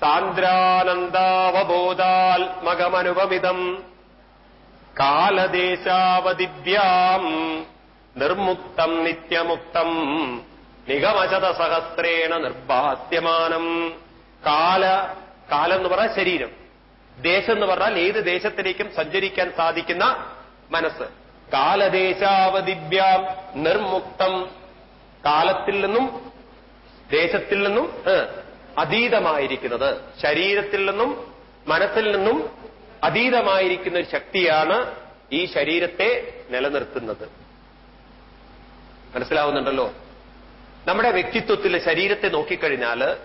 സാന്ദ്രാനന്ദാവബോധാത്മകമനുപമിതം. കാലദേശാവതിഭ്യാം നിർമുക്തം നിത്യമുക്തം നിഗമശത സഹസ്രേണ നിർഭാസ്യമാനം കാല കാലം എന്ന് പറഞ്ഞാൽ ശരീരം. ദേശം എന്ന് പറഞ്ഞാൽ ഏത് ദേശത്തിലേക്കും സഞ്ചരിക്കാൻ സാധിക്കുന്ന മനസ്സ്. കാലദേശാവതിഭ്യാം നിർമുക്തം. കാലത്തിൽ നിന്നും ദേശത്തിൽ നിന്നും അതീതമായിരിക്കുന്നത് ശരീരത്തിൽ നിന്നും മനസ്സിൽ നിന്നും അതീതമായിരിക്കുന്ന ഒരു ശക്തിയാണ് ഈ ശരീരത്തെ നിലനിർത്തുന്നത്. മനസ്സിലാവുന്നുണ്ടല്ലോ? നമ്മുടെ വ്യക്തിത്വത്തിൽ ശരീരത്തെ നോക്കിക്കഴിഞ്ഞാൽ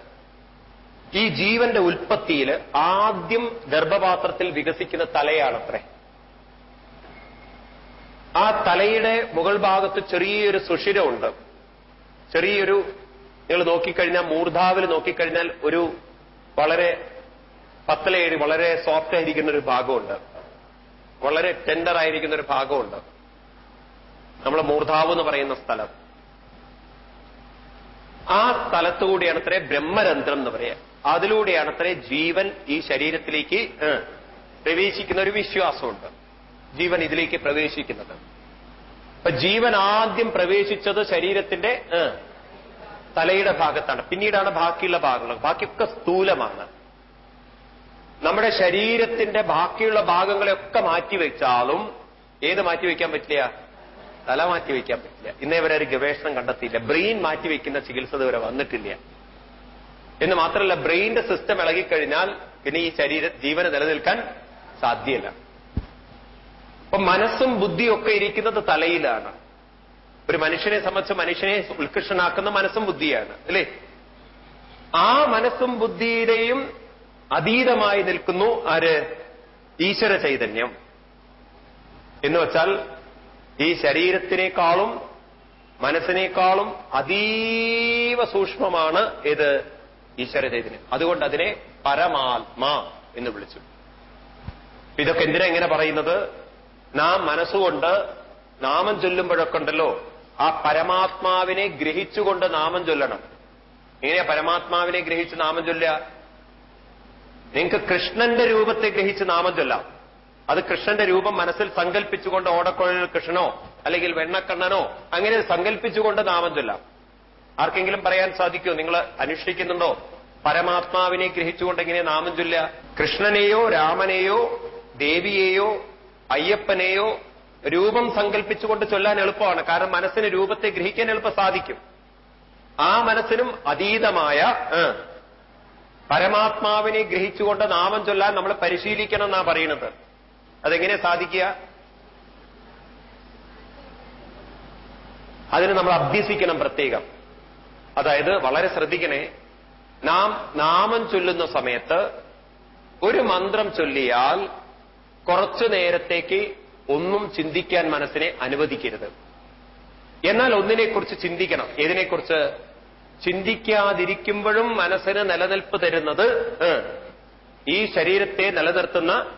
ഈ ജീവന്റെ ഉൽപ്പത്തിയിൽ ആദ്യം ഗർഭപാത്രത്തിൽ വികസിക്കുന്ന തലയാണത്രേ. ആ തലയുടെ മുകൾ ഭാഗത്ത് ചെറിയൊരു സുഷിരമുണ്ട്. ചെറിയൊരു നിങ്ങൾ നോക്കിക്കഴിഞ്ഞാൽ മൂർധാവിൽ നോക്കിക്കഴിഞ്ഞാൽ ഒരു വളരെ പത്തലയേറി വളരെ സോഫ്റ്റ് ആയിരിക്കുന്ന ഒരു ഭാഗമുണ്ട്. വളരെ ടെൻഡർ ആയിരിക്കുന്ന ഒരു ഭാഗമുണ്ട്. നമ്മൾ മൂർധാവ് എന്ന് പറയുന്ന സ്ഥലം. ആ സ്ഥലത്തുകൂടിയാണ് അത്രേ ബ്രഹ്മരന്ധ്രം എന്ന് പറയാം. അതിലൂടെയാണ് അത്രേ ജീവൻ ഈ ശരീരത്തിലേക്ക് പ്രവേശിക്കുന്ന ഒരു വിശ്വാസമുണ്ട്. ജീവൻ ഇതിലേക്ക് പ്രവേശിക്കുന്നത്. അപ്പൊ ജീവൻ ആദ്യം പ്രവേശിച്ചത് ശരീരത്തിന്റെ തലയുടെ ഭാഗത്താണ്. പിന്നീടാണ് ബാക്കിയുള്ള ഭാഗങ്ങൾ. ബാക്കിയൊക്കെ സ്ഥൂലമാണ്. നമ്മുടെ ശരീരത്തിന്റെ ബാക്കിയുള്ള ഭാഗങ്ങളെയൊക്കെ മാറ്റിവെച്ചാലും ഏത് മാറ്റിവെക്കാൻ പറ്റില്ല? തല മാറ്റിവെക്കാൻ പറ്റില്ല. ഇന്നേ വരെ ഒരു ഗവേഷണം കണ്ടെത്തിയില്ല. ബ്രെയിൻ മാറ്റിവെക്കുന്ന ചികിത്സ ഇതുവരെ വന്നിട്ടില്ല. എന്ന് മാത്രമല്ല ബ്രെയിന്റെ സിസ്റ്റം ഇളകിക്കഴിഞ്ഞാൽ പിന്നെ ഈ ശരീര ജീവന് നിലനിൽക്കാൻ സാധ്യല്ല. അപ്പൊ മനസ്സും ബുദ്ധിയും ഒക്കെ ഇരിക്കുന്നത് തലയിലാണ്. ഒരു മനുഷ്യനെ സംബന്ധിച്ച് മനുഷ്യനെ ഉത്കൃഷ്ടനാക്കുന്ന മനസ്സും ബുദ്ധിയാണ് അല്ലേ? ആ മനസ്സും ബുദ്ധിയുടെയും അതീതമായി നിൽക്കുന്നു ആര്? ഈശ്വര ചൈതന്യം. എന്ന് വെച്ചാൽ ഈ ശരീരത്തിനേക്കാളും മനസ്സിനേക്കാളും അതീവ സൂക്ഷ്മമാണ് ഇത് ഈശ്വര ചൈതന്യം. അതുകൊണ്ട് അതിനെ പരമാത്മാ എന്ന് വിളിച്ചു. ഇതൊക്കെ എന്തിനാ ഇങ്ങനെ പറയുന്നത്? നാം മനസ്സുകൊണ്ട് നാമം ചൊല്ലുമ്പോഴൊക്കെ ഉണ്ടല്ലോ ആ പരമാത്മാവിനെ ഗ്രഹിച്ചുകൊണ്ട് നാമം ചൊല്ലണം. എങ്ങനെയാ പരമാത്മാവിനെ ഗ്രഹിച്ച് നാമം ചൊല്ലുക? നിങ്ങൾക്ക് കൃഷ്ണന്റെ രൂപത്തെ ഗ്രഹിച്ച് നാമം ചൊല്ലാം. അത് കൃഷ്ണന്റെ രൂപം മനസ്സിൽ സങ്കല്പിച്ചുകൊണ്ട് ഓടക്കുഴൽ കൃഷ്ണനോ അല്ലെങ്കിൽ വെണ്ണക്കണ്ണനോ അങ്ങനെ സങ്കല്പിച്ചുകൊണ്ട് നാമം ചൊല്ലാം. ആർക്കെങ്കിലും പറയാൻ സാധിക്കുമോ? നിങ്ങൾ അനുഷ്ഠിക്കുന്നുണ്ടോ പരമാത്മാവിനെ ഗ്രഹിച്ചുകൊണ്ട് എങ്ങനെ നാമം ചൊല്ലുക? കൃഷ്ണനെയോ രാമനെയോ ദേവിയെയോ അയ്യപ്പനെയോ രൂപം സങ്കല്പിച്ചുകൊണ്ട് ചൊല്ലാൻ എളുപ്പമാണ്. കാരണം മനസ്സിന് രൂപത്തെ ഗ്രഹിക്കാൻ എളുപ്പം സാധിക്കും. ആ മനസ്സിനും അതീതമായ പരമാത്മാവിനെ ഗ്രഹിച്ചുകൊണ്ട് നാമം ചൊല്ലാൻ നമ്മൾ പരിശീലിക്കണം എന്നാ പറയുന്നത്. അതെങ്ങനെ സാധിക്കുക? അതിന് നമ്മൾ അഭ്യസിക്കണം പ്രത്യേകം. അതായത് വളരെ ശ്രദ്ധിക്കണേ. നാം നാമം ചൊല്ലുന്ന സമയത്ത് ഒരു മന്ത്രം ചൊല്ലിയാൽ കുറച്ചു നേരത്തേക്ക് ഒന്നും ചിന്തിക്കാൻ മനസ്സിനെ അനുവദിക്കരുത്. എന്നാൽ ഒന്നിനെക്കുറിച്ച് ചിന്തിക്കണം. ഏതിനെക്കുറിച്ച്? ചിന്തിക്കാതിരിക്കുമ്പോഴും മനസ്സിന് നിലനിൽപ്പ് തരുന്നത് ഈ ശരീരത്തെ നിലനിർത്തുന്ന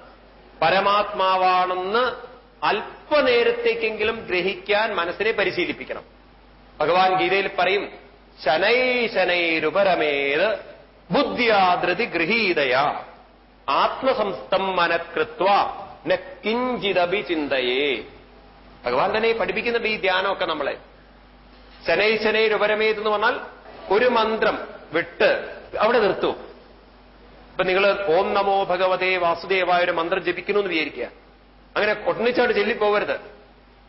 പരമാത്മാവാണെന്ന് അല്പനേരത്തേക്കെങ്കിലും ഗ്രഹിക്കാൻ മനസ്സിനെ പരിശീലിപ്പിക്കണം. ഭഗവാൻ ഗീതയിൽ പറയും ശനൈ ശനൈരുപരമേത് ബുദ്ധ്യാധൃതി ഗൃഹീതയ. ആത്മസംസ്ഥം മനഃകൃത്വ ന കിഞ്ചിതപി ചിന്തയേ. ഭഗവാൻ തന്നെ പഠിപ്പിക്കുന്നുണ്ട് ഈ ധ്യാനമൊക്കെ നമ്മളെ. ശനൈ ശനൈരുപരമേത് എന്ന് പറഞ്ഞാൽ ഒരു മന്ത്രം വിട്ട് അവിടെ നിർത്തൂ. ഇപ്പൊ നിങ്ങൾ ഓം നമോ ഭഗവതേ വാസുദേവായ ഒരു മന്ത്രം ജപിക്കുന്നു എന്ന് വിചാരിക്കുക. അങ്ങനെ ഒന്നിച്ചായിട്ട് ചൊല്ലിപ്പോകരുത്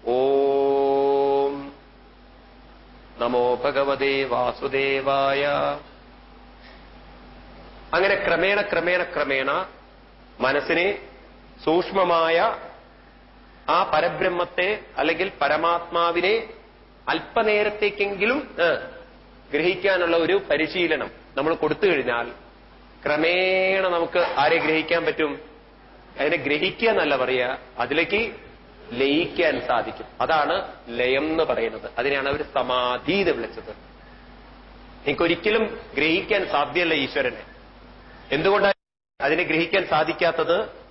ഓം നമോ ഭഗവതേ വാസുദേവായ. അങ്ങനെ ക്രമേണ ക്രമേണ ക്രമേണ മനസ്സിനെ സൂക്ഷ്മമായ ആ പരബ്രഹ്മത്തെ അല്ലെങ്കിൽ പരമാത്മാവിനെ അല്പനേരത്തേക്കെങ്കിലും ഗ്രഹിക്കാനുള്ള ഒരു പരിശീലനം നമ്മൾ കൊടുത്തു കഴിഞ്ഞാൽ ക്രമേണ നമുക്ക് ആരെ ഗ്രഹിക്കാൻ പറ്റും? അതിനെ ഗ്രഹിക്കുക എന്നല്ല പറയുക അതിലേക്ക് ലയിക്കാൻ സാധിക്കും. അതാണ് ലയം എന്ന് പറയുന്നത്. അതിനെയാണ് അവർ സമാധി എന്ന് വിളിച്ചത്. എനിക്കൊരിക്കലും ഗ്രഹിക്കാൻ സാധ്യമല്ല ഈശ്വരനെ. എന്തുകൊണ്ടാണ് അതിനെ ഗ്രഹിക്കാൻ സാധിക്കാത്തത്?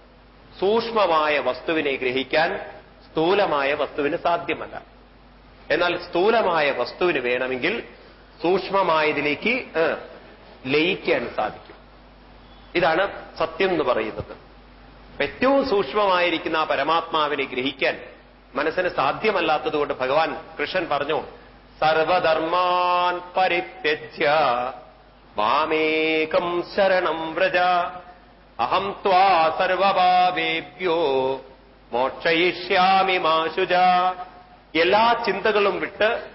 സൂക്ഷ്മമായ വസ്തുവിനെ ഗ്രഹിക്കാൻ സ്ഥൂലമായ വസ്തുവിന് സാധ്യമല്ല. എന്നാൽ സ്ഥൂലമായ വസ്തുവിന് വേണമെങ്കിൽ സൂക്ഷ്മമായതിലേക്ക് ലയിക്കാൻ സാധിക്കും. ഇതാണ് സത്യം എന്ന് പറയുന്നത്. ഏറ്റവും സൂക്ഷ്മമായിരിക്കുന്ന ആ പരമാത്മാവിനെ ഗ്രഹിക്കാൻ മനസ്സിന് സാധ്യമല്ലാത്തതുകൊണ്ട് ഭഗവാൻ കൃഷ്ണൻ പറഞ്ഞു സർവധർമാൻ പരിത്യജ്യ മാമേകം ശരണം വ്രജ അഹം ത്വാ മോക്ഷയിഷ്യാമി മാശുജ. എല്ലാ ചിന്തകളും വിട്ട്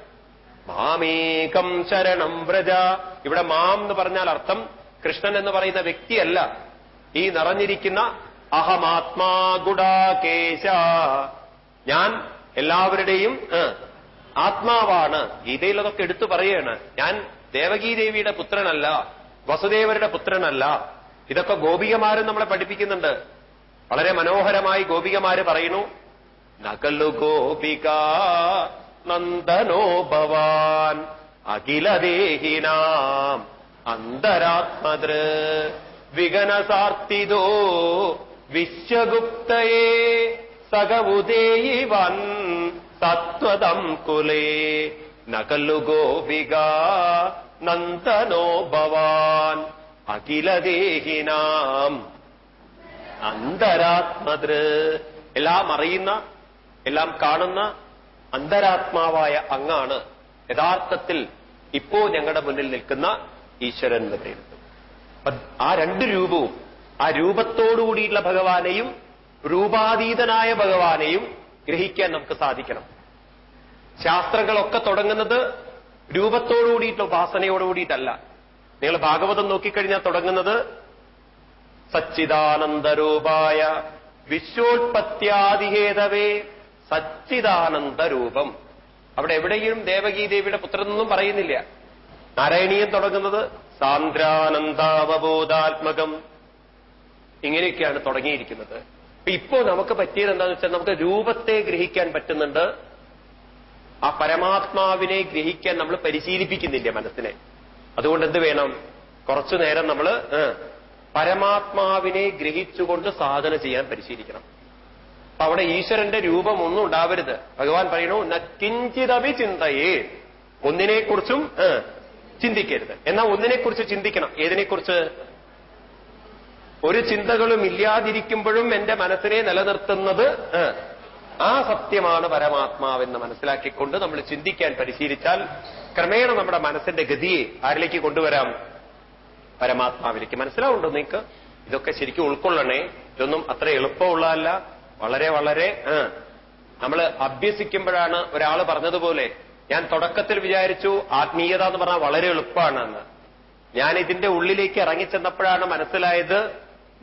മാമേകം ശരണം വ്രജ. ഇവിടെ മാം എന്ന് പറഞ്ഞാൽ അർത്ഥം കൃഷ്ണൻ എന്ന് പറയുന്ന വ്യക്തിയല്ല. ഈ നിറഞ്ഞിരിക്കുന്ന അഹമാത്മാ ഗുഡാകേശ. ഞാൻ എല്ലാവരുടെയും ആത്മാവാണ്. ഗീതയിൽ അതൊക്കെ എടുത്തു പറയാണ്. ഞാൻ ദേവകീദേവിയുടെ പുത്രനല്ല വസുദേവരുടെ പുത്രനല്ല. ഇതൊക്കെ ഗോപികമാരും നമ്മളെ പഠിപ്പിക്കുന്നുണ്ട്. വളരെ മനോഹരമായി ഗോപികമാര് പറയുന്നു നകലു ഗോപിക നന്ദനോ ഭവാൻ അഖിലദേഹിനാം അന്തരാത്മതൃ വിഘനസാർത്തിതോ വിശ്വഗുപ്തയെ സകവുദേയിവൻ സത്വതം കുലേ നകലു ഗോപിക നന്ദനോ ഭവാൻ. അഖിലദേഹിനാം അന്തരാത്മതൃ. എല്ലാം അറിയുന്ന എല്ലാം കാണുന്ന അന്തരാത്മാവായ അങ്ങാണ്. യഥാർത്ഥത്തിൽ ഇപ്പോ ഞങ്ങളുടെ മുന്നിൽ നിൽക്കുന്ന ഈശ്വരൻ എന്ന് പറയുന്നത്. ആ രണ്ട് രൂപവും ആ രൂപത്തോടുകൂടിയുള്ള ഭഗവാനെയും രൂപാതീതനായ ഭഗവാനെയും ഗ്രഹിക്കാൻ നമുക്ക് സാധിക്കണം. ശാസ്ത്രങ്ങളൊക്കെ തുടങ്ങുന്നത് രൂപത്തോടുകൂടിയിട്ടുള്ള ഉപാസനയോടുകൂടിയിട്ടല്ല. നിങ്ങൾ ഭാഗവതം നോക്കിക്കഴിഞ്ഞാൽ തുടങ്ങുന്നത് സച്ചിദാനന്ദരൂപായ വിശ്വോത്പത്യാദിഹേതവേ സച്ചിദാനന്ദരൂപം. അവിടെ എവിടെയും ദേവകീദേവിയുടെ പുത്രനൊന്നും പറയുന്നില്ല. നാരായണീയം തുടങ്ങുന്നത് സാന്ദ്രാനന്ദാവബോധാത്മകം. ഇങ്ങനെയൊക്കെയാണ് തുടങ്ങിയിരിക്കുന്നത്. ഇപ്പോ നമുക്ക് പറ്റിയത് എന്താണെന്ന് വെച്ചാൽ നമുക്ക് രൂപത്തെ ഗ്രഹിക്കാൻ പറ്റുന്നുണ്ട്. ആ പരമാത്മാവിനെ ഗ്രഹിക്കാൻ നമ്മൾ പരിശീലിപ്പിക്കുന്നില്ല മനസ്സിനെ. അതുകൊണ്ട് എന്ത് വേണം? കുറച്ചു നേരം നമ്മൾ പരമാത്മാവിനെ ഗ്രഹിച്ചുകൊണ്ട് സാധന ചെയ്യാൻ പരിശീലിക്കണം. അപ്പൊ അവിടെ ഈശ്വരന്റെ രൂപം ഒന്നും ഉണ്ടാവരുത്. ഭഗവാൻ പറയണു കിഞ്ചിതവി ചിന്തയേ. ഒന്നിനെക്കുറിച്ചും ചിന്തിക്കരുത്. എന്നാൽ ഒന്നിനെക്കുറിച്ച് ചിന്തിക്കണം. ഏതിനെക്കുറിച്ച്? ഒരു ചിന്തകളും ഇല്ലാതിരിക്കുമ്പോഴും എന്റെ മനസ്സിനെ നിലനിർത്തുന്നത് ആ സത്യമാണ് പരമാത്മാവെന്ന് മനസ്സിലാക്കിക്കൊണ്ട് നമ്മൾ ചിന്തിക്കാൻ പരിശീലിച്ചാൽ ക്രമേണ നമ്മുടെ മനസ്സിന്റെ ഗതിയെ ആരിലേക്ക് കൊണ്ടുവരാം? പരമാത്മാവിലേക്ക്. മനസ്സിലാവുണ്ടോ നിങ്ങൾക്ക്? ഇതൊക്കെ ശരിക്കും ഉൾക്കൊള്ളണേ. ഇതൊന്നും അത്ര എളുപ്പമുള്ളതല്ല. വളരെ വളരെ നമ്മൾ അഭ്യസിക്കുമ്പോഴാണ് ഒരാൾ പറഞ്ഞതുപോലെ ഞാൻ തുടക്കത്തിൽ വിചാരിച്ചു ആത്മീയത എന്ന് പറഞ്ഞാൽ വളരെ എളുപ്പമാണെന്ന്. ഞാൻ ഇതിന്റെ ഉള്ളിലേക്ക് ഇറങ്ങിച്ചെന്നപ്പോഴാണ് മനസ്സിലായത്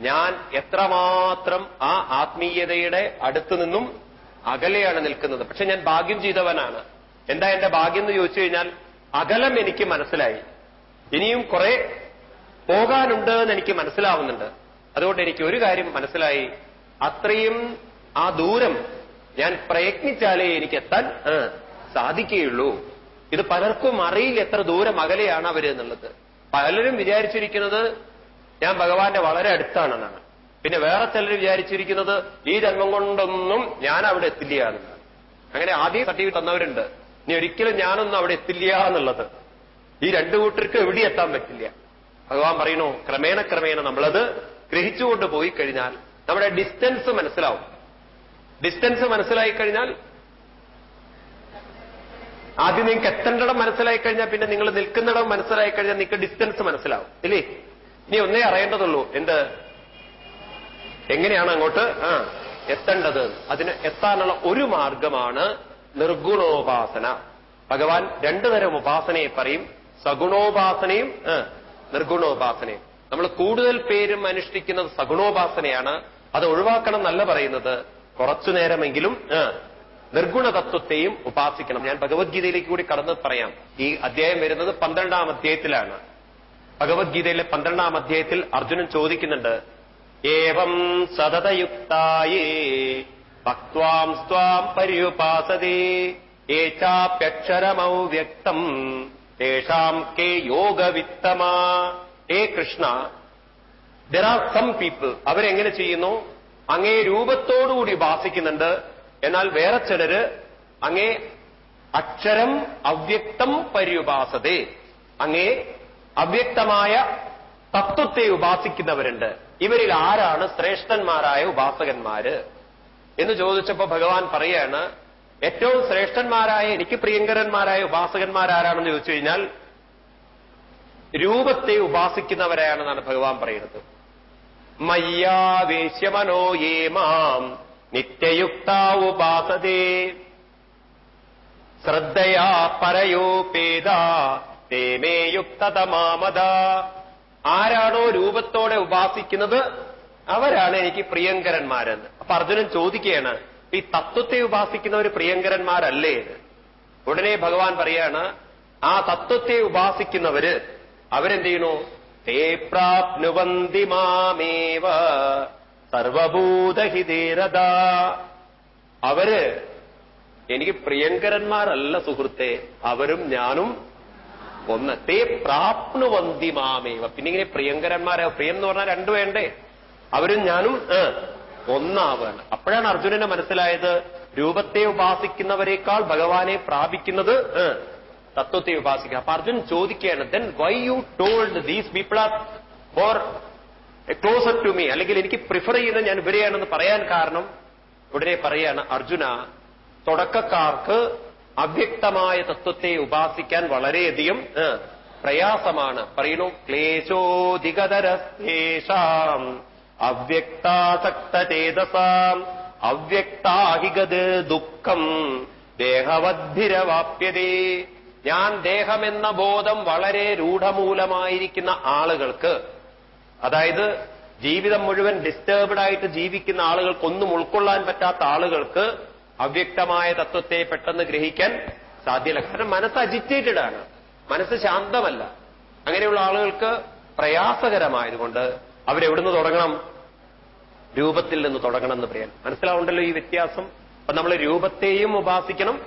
ഞാൻ എത്രമാത്രം ആ ആത്മീയതയുടെ അടുത്തു നിന്നും അകലെയാണ് നിൽക്കുന്നത്. പക്ഷെ ഞാൻ ഭാഗ്യം ചെയ്തവനാണ്. എന്താ എന്റെ ഭാഗ്യം എന്ന് ചോദിച്ചു കഴിഞ്ഞാൽ അകലം എനിക്ക് മനസ്സിലായി. ഇനിയും കുറെ പോകാനുണ്ട് എന്ന് എനിക്ക് മനസ്സിലാവുന്നുണ്ട്. അതുകൊണ്ട് എനിക്ക് ഒരു കാര്യം മനസ്സിലായി. അത്രയും ആ ദൂരം ഞാൻ പ്രയത്നിച്ചാലേ എനിക്ക് എത്താൻ സാധിക്കുകയുള്ളൂ. ഇത് പലർക്കും അറിയില്ല എത്ര ദൂരം അകലെയാണ് അവർ എന്നുള്ളത്. പലരും വിചാരിച്ചിരിക്കുന്നത് ഞാൻ ഭഗവാന്റെ വളരെ അടുത്താണെന്നാണ്. പിന്നെ വേറെ ചിലർ വിചാരിച്ചിരിക്കുന്നത് ഈ ജന്മം കൊണ്ടൊന്നും ഞാൻ അവിടെ എത്തില്ല അങ്ങനെ ആദ്യം സർട്ടിഫിക്കറ്റ് തന്നവരുണ്ട്. ഇനി ഒരിക്കലും ഞാനൊന്നും അവിടെ എത്തില്ല എന്നുള്ളത്. ഈ രണ്ടു കൂട്ടർക്ക് എവിടെ എത്താൻ പറ്റില്ല. ഭഗവാൻ പറയുന്നു ക്രമേണ ക്രമേണ നമ്മളത് ഗ്രഹിച്ചുകൊണ്ട് പോയി കഴിഞ്ഞാൽ നമ്മുടെ ഡിസ്റ്റൻസ് മനസ്സിലാവും. ഡിസ്റ്റൻസ് മനസ്സിലായി കഴിഞ്ഞാൽ ആദ്യം നിങ്ങൾക്ക് എത്തേണ്ടിടം മനസ്സിലായി കഴിഞ്ഞാൽ പിന്നെ നിങ്ങൾ നിൽക്കുന്നിടം മനസ്സിലായി കഴിഞ്ഞാൽ നിങ്ങൾക്ക് ഡിസ്റ്റൻസ് മനസ്സിലാവും. ഇല്ലേ? ഇനി ഒന്നേ അറിയേണ്ടതുള്ളൂ. എന്ത്? എങ്ങനെയാണ് അങ്ങോട്ട്? ആ എത്തേണ്ടത്? അതിന് എത്താനുള്ള ഒരു മാർഗമാണ് നിർഗുണോപാസന. ഭഗവാൻ രണ്ടു തരം ഉപാസനയെ പറയും. സഗുണോപാസനയും നിർഗുണോപാസനയും. നമ്മൾ കൂടുതൽ പേരും അനുഷ്ഠിക്കുന്നത് സഗുണോപാസനയാണ്. അത് ഒഴിവാക്കണം എന്നല്ല പറയുന്നത്. കുറച്ചു നേരമെങ്കിലും നിർഗുണതത്വത്തെയും നിർഗുണ തത്വത്തെയും ഉപാസിക്കണം. ഞാൻ ഭഗവത്ഗീതയിലേക്ക് കൂടി കടന്ന് പറയാം. ഈ അധ്യായം വരുന്നത് പന്ത്രണ്ടാം അധ്യായത്തിലാണ്. ഭഗവത്ഗീതയിലെ പന്ത്രണ്ടാം അധ്യായത്തിൽ അർജുനൻ ചോദിക്കുന്നുണ്ട് ഏവം സതതയുക്തായേ. ഭക്വാം സ്വാം പര്യുപാസതേ. ഏച്ചാപ്യക്ഷരമൗ വ്യക്തം. തേഷാം കേ യോഗവിത്തമാ. ഏ Krishna. There are some people അവരെങ്ങനെ ചെയ്യുന്നു? അങ്ങേ രൂപത്തോടുകൂടി ഉപാസിക്കുന്നുണ്ട്. എന്നാൽ വേറെ ചിലര് അങ്ങേ അക്ഷരം അവ്യക്തം പര്യുപാസതേ. അങ്ങേ അവ്യക്തമായ തത്വത്തെ ഉപാസിക്കുന്നവരുണ്ട്. ഇവരിൽ ആരാണ് ശ്രേഷ്ഠന്മാരായ ഉപാസകന്മാര്? എന്ന് ചോദിച്ചപ്പോ ഭഗവാൻ പറയാണ് ഏറ്റവും ശ്രേഷ്ഠന്മാരായ എനിക്ക് പ്രിയങ്കരന്മാരായ ഉപാസകന്മാരാരാണെന്ന് ചോദിച്ചു കഴിഞ്ഞാൽ രൂപത്തെ ഉപാസിക്കുന്നവരാണെന്നാണ് ഭഗവാൻ പറയുന്നത്. മയ്യാവേശ്യമനോ യേ മാം നിത്യയുക്ത ഉപാസതേ. ശ്രദ്ധയാ പരയോപേദ തേമേ യുക്തതമാമത ആരാണോ രൂപത്തോടെ ഉപാസിക്കുന്നത് അവരാണ് എനിക്ക് പ്രിയങ്കരന്മാരെന്ന്. അപ്പൊ അർജുനൻ ചോദിക്കുകയാണ് ഈ തത്വത്തെ ഉപാസിക്കുന്നവർ പ്രിയങ്കരന്മാരല്ലേ? ഉടനെ ഭഗവാൻ പറയാണ് ആ തത്വത്തെ ഉപാസിക്കുന്നവര് അവരെന്ത് ചെയ്യണു തേ പ്രാപ്നുവന്തി മാമേവ സർവഭൂതഹിതേരത അവർ എനിക്ക് പ്രിയങ്കരന്മാരല്ല സുഹൃത്തെ അവരും ഞാനും ഒന്ന് തേ പ്രാപ്നുവന്തി മാമേവ. പിന്നെ ഇങ്ങനെ പ്രിയങ്കരന്മാരെ പ്രിയം എന്ന് പറഞ്ഞാൽ രണ്ടു വേണ്ടേ? അവരും ഞാനും ഒന്നാവുകയാണ് അപ്പോഴാണ് അർജുനന് മനസ്സിലായത് രൂപത്തെ ഉപാസിക്കുന്നവരെക്കാൾ ഭഗവാനെ പ്രാപിക്കുന്നത് തത്വത്തെ ഉപാസിക്കുക. അപ്പൊ അർജുൻ ചോദിക്കുകയാണ് then why you told these people are for closer to me അല്ലെങ്കിൽ എനിക്ക് പ്രിഫർ ചെയ്യുന്നത് ഞാൻ ഇവരെയാണെന്ന് പറയാൻ കാരണം ഉടനെ പറയാണ് അർജുന തുടക്കക്കാർക്ക് അവ്യക്തമായ തത്വത്തെ ഉപാസിക്കാൻ വളരെയധികം പ്രയാസമാണ്. പറയുന്നു ക്ലേശോധികതരേഷാം അവ്യക്താസക്തചേതസാം അവ്യക്താഹികത് ദുഃഖം ദേഹവദ്ഭിരവാപ്യതേ ഞാൻ ദേഹമെന്ന ബോധം വളരെ രൂഢമൂലമായിരിക്കുന്ന ആളുകൾക്ക് അതായത് ജീവിതം മുഴുവൻ ഡിസ്റ്റർബ്ഡ് ആയിട്ട് ജീവിക്കുന്ന ആളുകൾക്കൊന്നും ഉൾക്കൊള്ളാൻ പറ്റാത്ത ആളുകൾക്ക് അവ്യക്തമായ തത്വത്തെ പെട്ടെന്ന് ഗ്രഹിക്കാൻ സാധ്യമല്ല കാരണം മനസ്സ് അജിറ്റേറ്റഡ് ആണ് മനസ്സ് ശാന്തമല്ല. അങ്ങനെയുള്ള ആളുകൾക്ക് പ്രയാസകരമായതുകൊണ്ട് അവരെവിടുന്ന് തുടങ്ങണം? രൂപത്തിൽ നിന്ന് തുടങ്ങണം എന്ന് പറയാൻ. മനസ്സിലാവുണ്ടല്ലോ ഈ വ്യത്യാസം? അപ്പൊ നമ്മൾ രൂപത്തെയും ഉപാസിക്കണം.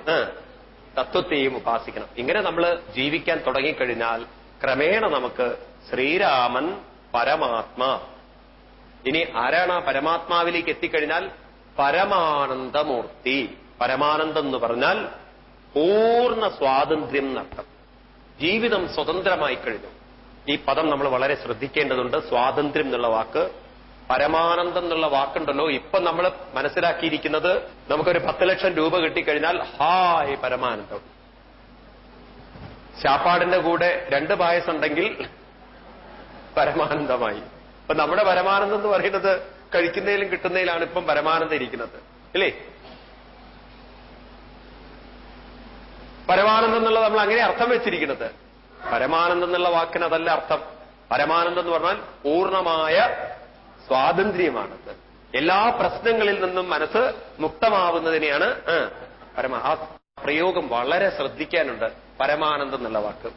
തത്വത്തെയും ഉപാസിക്കണം. ഇങ്ങനെ നമ്മൾ ജീവിക്കാൻ തുടങ്ങിക്കഴിഞ്ഞാൽ ക്രമേണ നമുക്ക് ശ്രീരാമൻ പരമാത്മാ. ഇനി ആരാണ് ആ പരമാത്മാവിലേക്ക് എത്തിക്കഴിഞ്ഞാൽ പരമാനന്ദമൂർത്തി. പരമാനന്ദം എന്ന് പറഞ്ഞാൽ പൂർണ സ്വാതന്ത്ര്യം എന്നർത്ഥം ജീവിതം സ്വതന്ത്രമായി കഴിഞ്ഞു. ഈ പദം നമ്മൾ വളരെ ശ്രദ്ധിക്കേണ്ടതുണ്ട്. സ്വാതന്ത്ര്യം എന്നുള്ള വാക്ക് പരമാനന്ദം എന്നുള്ള വാക്കുണ്ടല്ലോ. ഇപ്പൊ നമ്മൾ മനസ്സിലാക്കിയിരിക്കുന്നത് നമുക്കൊരു പത്ത് ലക്ഷം രൂപ കിട്ടിക്കഴിഞ്ഞാൽ ഹായ് പരമാനന്ദം. ശാപ്പാടിന്റെ കൂടെ രണ്ട് പായസം ഉണ്ടെങ്കിൽ പരമാനന്ദമായി. അപ്പൊ നമ്മുടെ പരമാനന്ദം എന്ന് പറയുന്നത് കഴിക്കുന്നതിലും കിട്ടുന്നതിലാണ് ഇപ്പം പരമാനന്ദം ഇരിക്കുന്നത്. ഇല്ലേ? പരമാനന്ദം എന്നുള്ളത് നമ്മൾ അങ്ങനെ അർത്ഥം വെച്ചിരിക്കുന്നത്. പരമാനന്ദം എന്നുള്ള വാക്കിന് അതല്ല അർത്ഥം. പരമാനന്ദം എന്ന് പറഞ്ഞാൽ പൂർണമായ സ്വാതന്ത്ര്യമാണത്. എല്ലാ പ്രശ്നങ്ങളിൽ നിന്നും മനസ്സ് മുക്തമാവുന്നതിനെയാണ് പരമാ ആ പ്രയോഗം വളരെ ശ്രദ്ധിക്കാനുണ്ട് പരമാനന്ദം എന്നുള്ള വാക്ക്.